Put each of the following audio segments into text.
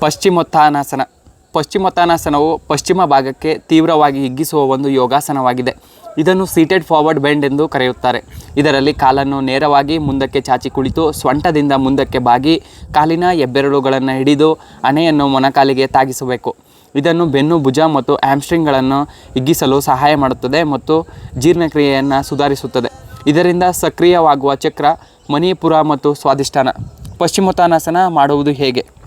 ಪಶ್ಚಿಮೋತ್ಥಾನಾಸನ. ಪಶ್ಚಿಮೋತ್ಥಾನಾಸನವು ಪಶ್ಚಿಮ ಭಾಗಕ್ಕೆ ತೀವ್ರವಾಗಿ ಹಿಗ್ಗಿಸುವ ಒಂದು ಯೋಗಾಸನವಾಗಿದೆ. ಇದನ್ನು ಸೀಟೆಡ್ ಫಾರ್ವರ್ಡ್ ಬೆಂಡ್ ಎಂದು ಕರೆಯುತ್ತಾರೆ. ಇದರಲ್ಲಿ ಕಾಲನ್ನು ನೇರವಾಗಿ ಮುಂದಕ್ಕೆ ಚಾಚಿ ಕುಳಿತು ಸ್ವಂಟದಿಂದ ಮುಂದಕ್ಕೆ ಬಾಗಿ ಕಾಲಿನ ಹೆಬ್ಬೆರಳುಗಳನ್ನು ಹಿಡಿದು ಹಣೆಯನ್ನು ಮೊನಕಾಲಿಗೆ ತಾಗಿಸಬೇಕು. ಇದನ್ನು ಬೆನ್ನು, ಭುಜ ಮತ್ತು ಆ್ಯಮ್ಸ್ಟ್ರಿಂಗ್ಗಳನ್ನು ಹಿಗ್ಗಿಸಲು ಸಹಾಯ ಮಾಡುತ್ತದೆ ಮತ್ತು ಜೀರ್ಣಕ್ರಿಯೆಯನ್ನು ಸುಧಾರಿಸುತ್ತದೆ. ಇದರಿಂದ ಸಕ್ರಿಯವಾಗುವ ಚಕ್ರ ಮಣಿಪುರ ಮತ್ತು ಸ್ವಾದಿಷ್ಠಾನ ಪಶ್ಚಿಮೋತ್ಥಾನಾಸನ ಮಾಡುವುದು ಹೇಗೆ?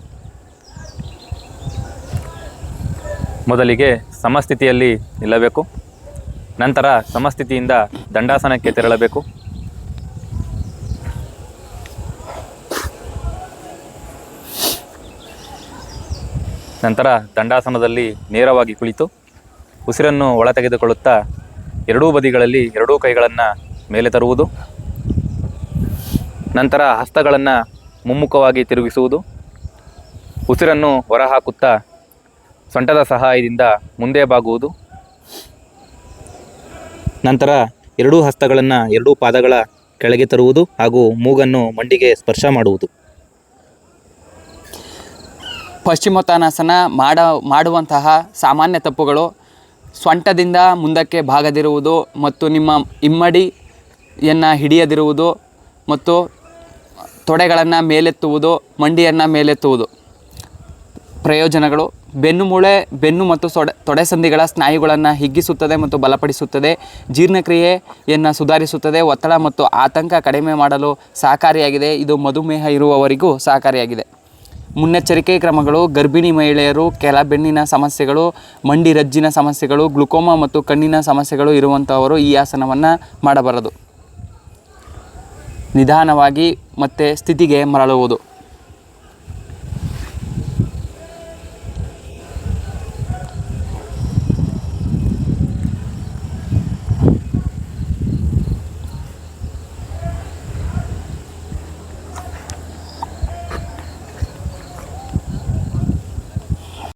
ಮೊದಲಿಗೆ ಸಮಸ್ಥಿತಿಯಲ್ಲಿ ನಿಲ್ಲಬೇಕು. ನಂತರ ಸಮಸ್ಥಿತಿಯಿಂದ ದಂಡಾಸನಕ್ಕೆ ತೆರಳಬೇಕು. ನಂತರ ದಂಡಾಸನದಲ್ಲಿ ನೇರವಾಗಿ ಕುಳಿತು ಉಸಿರನ್ನು ಒಳ ತೆಗೆದುಕೊಳ್ಳುತ್ತಾ ಎರಡೂ ಬದಿಗಳಲ್ಲಿ ಎರಡೂ ಕೈಗಳನ್ನು ಮೇಲೆ ತರುವುದು. ನಂತರ ಹಸ್ತಗಳನ್ನು ಮುಮ್ಮುಖವಾಗಿ ತಿರುಗಿಸುವುದು. ಉಸಿರನ್ನು ಹೊರಹಾಕುತ್ತಾ ಸೊಂಟದ ಸಹಾಯದಿಂದ ಮುಂದೆ ಬಾಗುವುದು. ನಂತರ ಎರಡೂ ಹಸ್ತಗಳನ್ನು ಎರಡೂ ಪಾದಗಳ ಕೆಳಗೆ ತರುವುದು ಹಾಗೂ ಮೂಗನ್ನು ಮಂಡಿಗೆ ಸ್ಪರ್ಶ ಮಾಡುವುದು. ಪಶ್ಚಿಮೋತ್ತಾನಾಸನ ಮಾಡ ಮಾಡುವಂತಹ ಸಾಮಾನ್ಯ ತಪ್ಪುಗಳು ಸೊಂಟದಿಂದ ಮುಂದಕ್ಕೆ ಬಾಗದಿರುವುದು ಮತ್ತು ನಿಮ್ಮ ಇಮ್ಮಡಿಯನ್ನು ಹಿಡಿಯದಿರುವುದು ಮತ್ತು ತೊಡೆಗಳನ್ನು ಮೇಲೆತ್ತುವುದು ಮಂಡಿಯನ್ನು ಮೇಲೆತ್ತುವುದು. ಪ್ರಯೋಜನಗಳು. ಬೆನ್ನು ಮೂಳೆ, ಬೆನ್ನು ಮತ್ತು ಸೊಡೆ, ತೊಡೆ ಸಂಧಿಗಳ ಸ್ನಾಯುಗಳನ್ನು ಹಿಗ್ಗಿಸುತ್ತದೆ ಮತ್ತು ಬಲಪಡಿಸುತ್ತದೆ. ಜೀರ್ಣಕ್ರಿಯೆಯನ್ನು ಸುಧಾರಿಸುತ್ತದೆ. ಒತ್ತಡ ಮತ್ತು ಆತಂಕ ಕಡಿಮೆ ಮಾಡಲು ಸಹಕಾರಿಯಾಗಿದೆ. ಇದು ಮಧುಮೇಹ ಇರುವವರಿಗೂ ಸಹಕಾರಿಯಾಗಿದೆ. ಮುನ್ನೆಚ್ಚರಿಕೆ ಕ್ರಮಗಳು, ಗರ್ಭಿಣಿ ಮಹಿಳೆಯರು, ಕೆಲ ಬೆನ್ನಿನ ಸಮಸ್ಯೆಗಳು, ಮಂಡಿ ರಜ್ಜಿನ ಸಮಸ್ಯೆಗಳು, ಗ್ಲುಕೋಮಾ ಮತ್ತು ಕಣ್ಣಿನ ಸಮಸ್ಯೆಗಳು ಇರುವಂಥವರು ಈ ಆಸನವನ್ನು ಮಾಡಬಾರದು. ನಿಧಾನವಾಗಿ ಮತ್ತೆ ಸ್ಥಿತಿಗೆ ಮರಳುವುದು.